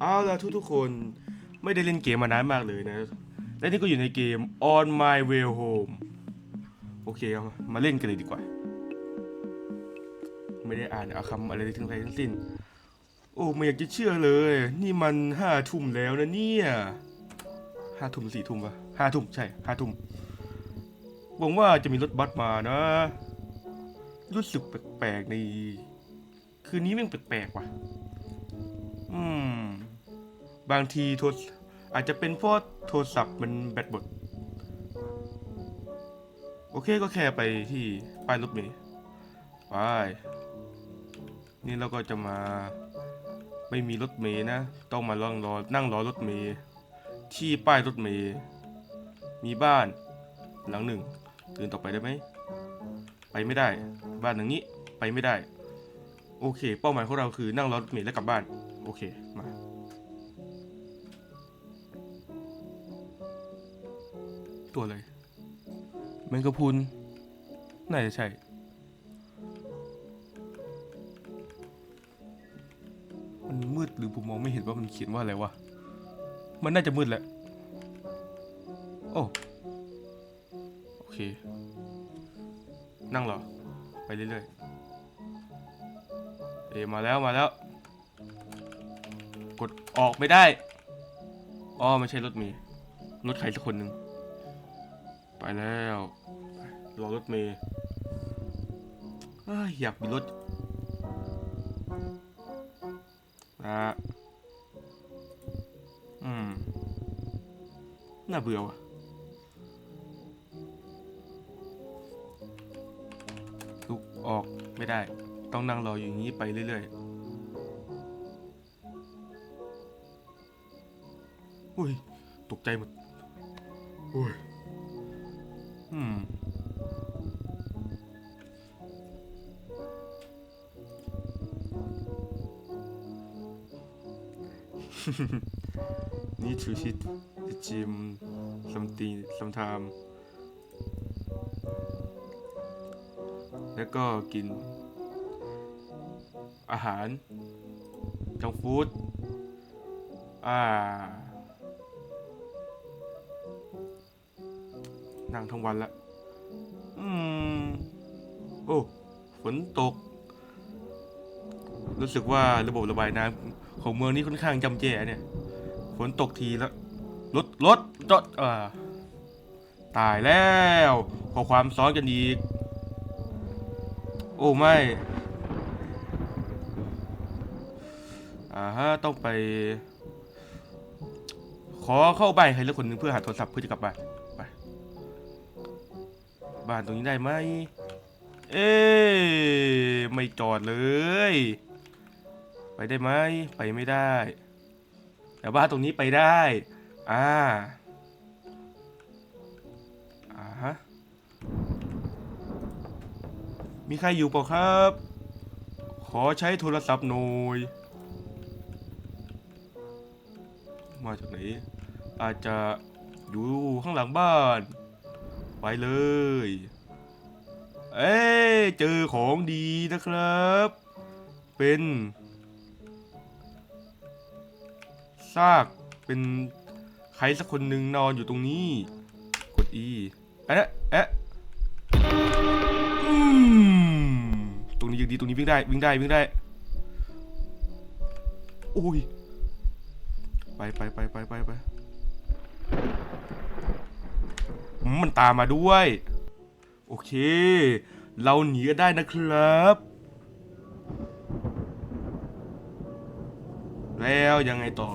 เอาล่ะทุกๆคนไม่ได้เล่นเกมมานานมากเลยนะ และนี่ก็อยู่ในเกม On My Way Home โอเคเอามาเล่นกันเลยดีกว่า ไม่ได้อ่านเอาคำอะไรทั้งใดทั้งสิ้น โอ้ไม่อยากจะเชื่อเลย นี่มันห้าทุ่มแล้วนะเนี่ยห้าทุ่มสี่ทุ่มปะห้าทุ่มใช่ห้าทุ่มหวังว่าจะมีรถบัสมานะ รู้สึกแปลกๆใน คืนนี้ม่งแปลกๆว่ะ อืม บางทีโทรอาจจะเป็นเพราะโทรศัพท์มันแบตหมด โอเคก็แค่ไปที่ป้ายรถเมล์ไป นี่เราก็จะมา ไม่มีรถเมล์นะ ต้องมาลองรอ นั่งรอรถเมล์ที่ป้ายรถเมล์มีบ้านหลังหนึ่งเดินต่อไปได้ไหม ไปไม่ได้ บ้านหลังนี้ไปไม่ได้ โอเค เป้าหมายของเราคือนั่งรอรถเมล์แล้วกลับบ้าน โอเค มา ตัวอะไรแมงกะพรุนน่าจะใช่ มันมืดหรือผมมองไม่เห็นว่ามันเขียนว่าอะไรวะ มันน่าจะมืดแหละ โอ้ โอเค นั่งเหรอ ไปเรื่อยๆ เอยมาแล้วมาแล้ว กดออกไม่ได้ อ๋อไม่ใช่รถเมย์รถใครสักคนหนึ่ง ไปแล้วไปรอรถเมย์เอ้ยอยากมีรถนะอืม น่าเบื่อว่ะลุกออกไม่ได้ ต้องนั่งรออยู่อย่างนี้ไปเรื่อยๆ อุ้ย ตกใจหมดอุ้ย อืม Need to hit the gym something sometime แล้วก็กิน อาหารจังฟู้ดอ่า นั่งทั้งวันละอืม โอ้ ฝนตก รู้สึกว่าระบบระบายน้ำของเมืองนี้ค่อนข้างจำเจเนี่ย ฝนตกทีแล้วรถรถจอดอ่าตายแล้วขอความซ้อนกันอีก โอ้ไม่อ่าฮะต้องไป ขอเข้าบ้านใครสักคนหนึ่งเพื่อหาโทรศัพท์เพื่อจะกลับบ้านไป บ้านตรงนี้ได้ไหม เอ๊ะไม่จอดเลย ไปได้ไหม ไปไม่ได้ แต่บ้านตรงนี้ไปได้ อ่า อ่าฮะ มีใครอยู่เปล่าครับ ขอใช้โทรศัพท์หน่อย มาจากไหนอาจจะอยู่ข้างหลังบ้าน ไปเลย เอ้เจอของดีนะครับ เป็นซากเป็นใครสักคนหนึ่งนอนอยู่ตรงนี้ กด E เอ๊ะเอ๊ะอืมตรงนี้ยังดีตรงนี้วิ่งได้วิ่งได้วิ่งได้โอ้ยไปไปไปไปไปไป มันตามมาด้วย โอเค เราหนีกันได้นะครับ แล้วยังไงต่อ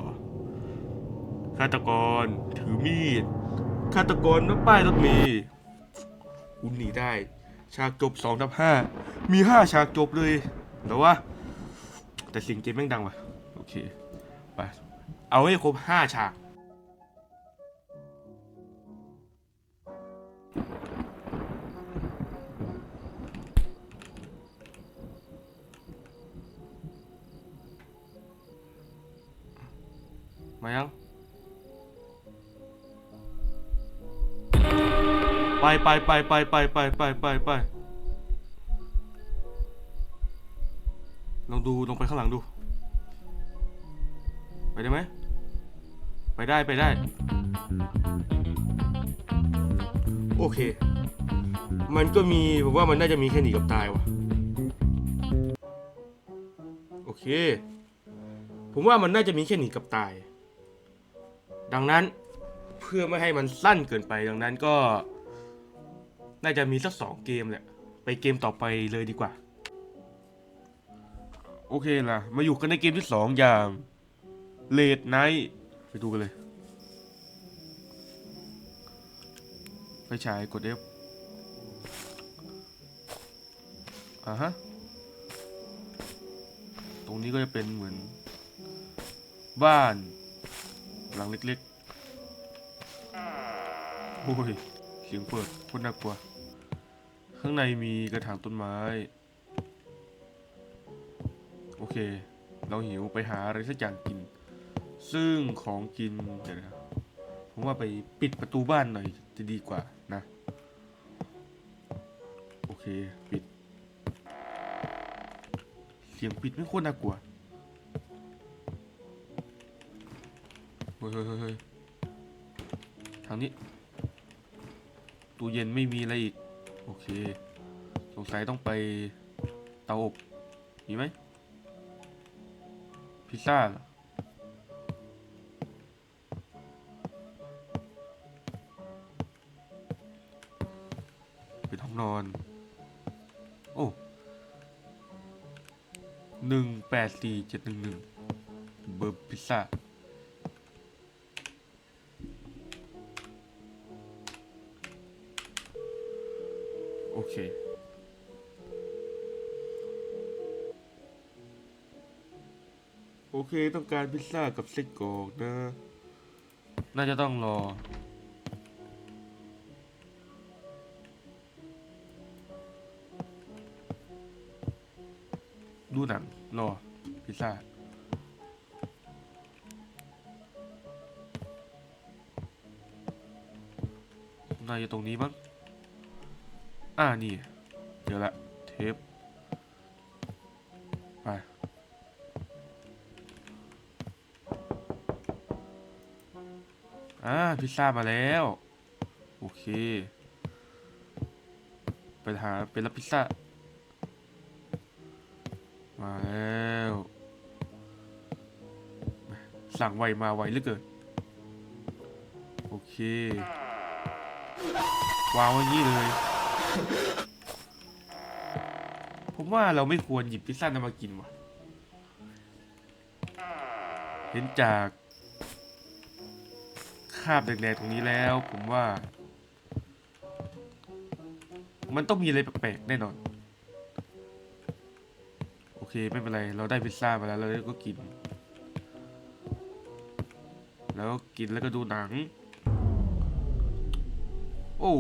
ฆาตกรถือมีดฆาตกรนักป้ายรถเมล์คุณหนีได้ ฉากจบ2ทับ5มี 5 ฉากจบเลยแต่ว่า แต่สิ่งเกมแม่งดังว่ะ โอเค ไป เอาให้ครบ 5 ฉาก มายัง ไปไปไปไปไปไปไปไปไปลองดูลองไปข้างหลังดู ไปได้ไหม ไปได้ไปได้ โอเค มันก็มี ผมว่ามันน่าจะมีแค่หนีกับตายว่ะ โอเค ผมว่ามันน่าจะมีแค่หนีกับตาย ดังนั้นเพื่อไม่ให้มันสั้นเกินไปดังนั้นก็ น่าจะมีสักสองเกมแหละ ไปเกมต่อไปเลยดีกว่า โอเคล่ะ มาอยู่กันในเกมที่สองอย่างเลดไนท์ไปดูกันเลยไฟฉายกด F อ่าฮะ ตรงนี้ก็จะเป็นเหมือนบ้าน หลังเล็กๆ โอ้ย เสียงเปิดโคตรน่ากลัว ข้างในมีกระถางต้นไม้ โอเค เราหิวไปหาอะไรสักอย่างกิน ซึ่งของกินเดี๋ยวนะผมว่าไปปิดประตูบ้านหน่อยจะดีกว่านะ โอเค ปิด เสียงปิดไม่โคตรน่ากลัว ฮ้ยเฮ้ยเฮ้ยเฮ้ยทางนี้ ตู้เย็นไม่มีอะไรอีก โอเค สงสัยต้องไปเตาอบ มีไหม พิซซ่าเหรอเป็นห้องนอน โอ้หนึ่งแปดสี่เจ็ดหนึ่งหนึ่งเบอร์พิซซ่า เค โอเคต้องการพิซซ่ากับไส้กรอกนะ น่าจะต้องรอ ดูหนัง รอ พิซซ่าน่าจะตรงนี้มั้ง อ่านี่เดี๋ยวละเทปไปอ่าพิซซ่ามาแล้ว โอเค ไปหาเป็นรับพิซซ่า มาแล้ว สั่งไวมาไวเหลือเกิน โอเค วางไว้อย่างนี้เลย ผมว่าเราไม่ควรหยิบพิซซ่านั้นมากินว่ะ เห็นจากคาบแดงๆตรงนี้แล้ว ผมว่า มันต้องมีอะไรแปลกๆแน่นอน โอเคไม่เป็นไร เราได้พิซซ่ามาแล้วเราก็กิน แล้วก็กินแล้วก็ดูหนัง โอ้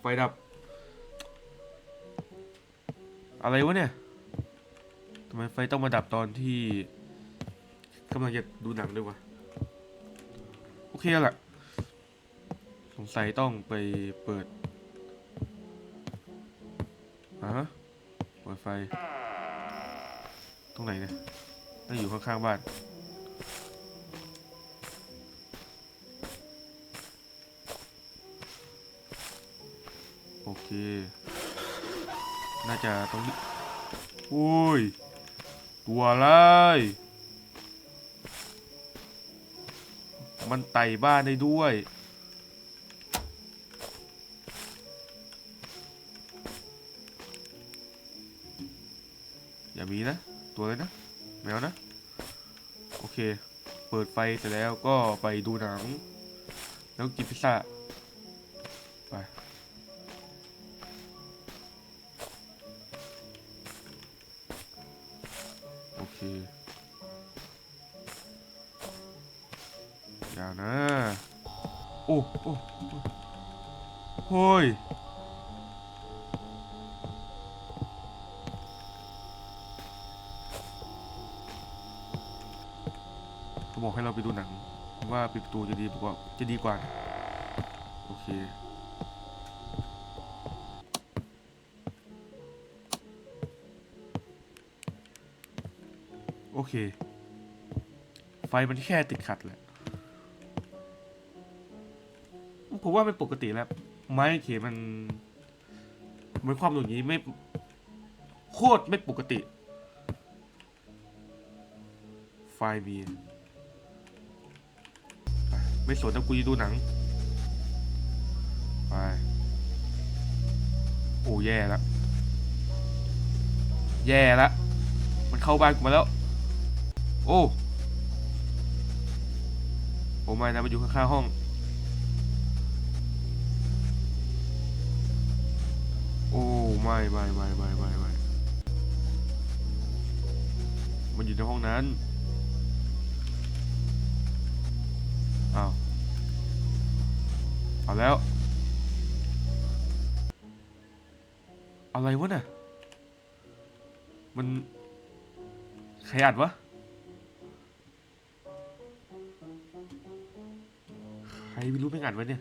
ไฟดับ อะไรวะเนี่ยทำไมไฟต้องมาดับตอนที่กำลังจะดูหนังด้วยวะ โอเคแล้วล่ะสงสัยต้องไปเปิดอะฮะเปิดไฟ ตรงไหนเนี่ยน่าอยู่ข้างๆบ้านโอเค น่าจะตรงนี้อุ้ย ตัวอะไรมันไต่บ้านได้ด้วย อย่ามีนะ ตัวเลยนะ แมวนะ โอเค เปิดไฟเสร็จแล้วก็ไปดูหนัง แล้วกินพิซซ่า อเคอย่านะโอ้โอ้โอ้โฮ้ยเขาบอกให้เราไปดูหนัง ว่าปิดประตูจะดีกว่าจะดีกว่า โอเค โอเค ไฟมันแค่ติดขัดแหละ ผมว่าไม่ปกติแล้ว ไม้เขนมันเหมือนความหนุนอย่างนี้ไม่โคตรไม่ปกติ ไฟมีไปไม่สนนะกูจะดูหนัง ไป โอ้แย่แล้วแย่แล้วมันเข้าบ้านกูมาแล้ว โอ้โอ้ไม่นะมันอยู่ข้างๆห้อง โอ้ไม่ไม่ไม่ไม่ไม่ไม่มันอยู่ในห้องนั้น อ้าว เอาแล้ว อะไรวะน่ะ มันใครอัดวะ รไม่รู้ไม่งอัดไว้เนี่ย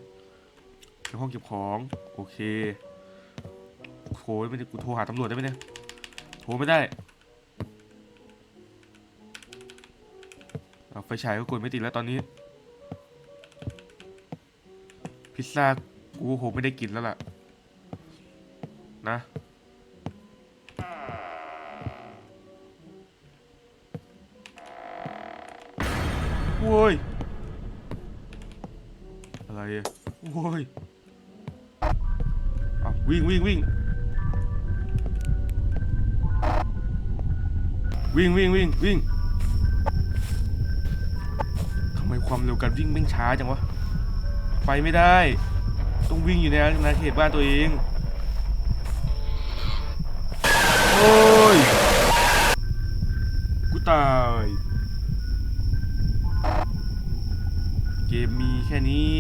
ในห้องเก็บของ โอเคโทรไม่ได้กูโทรหาตำรวจได้ไหมเนี่ย โทรไม่ได้ไฟฉายก็กดไม่ติดแล้วตอนนี้ พิซซ่ากูคงไม่ได้กินแล้วล่ะ นะโว้ย อะไรอะโว้ยอะวิ่งวิ่งวิ่งวิ่งวิ่งวิ่งวิ่งทำไมความเร็วการวิ่งแม่งช้าจังวะ ไปไม่ได้ ต้องวิ่งอยู่ในอาณาเขตบ้านตัวเองโอ้ยกูตาย มมีแค่นี้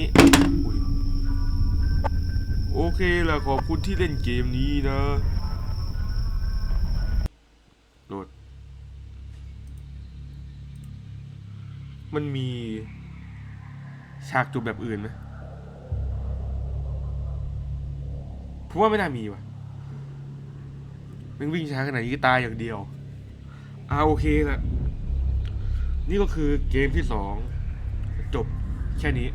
โอเคละขอบคุณที่เล่นเกมนี้นะโหลดมันมีฉากจบแบบอื่นไหมผมว่าไม่น่ามีว่ะมันวิ่งช้าขนาดนี้ตายอย่างเดียวอ่าโอเคละนี่ก็คือเกมที่สอง แค่นี้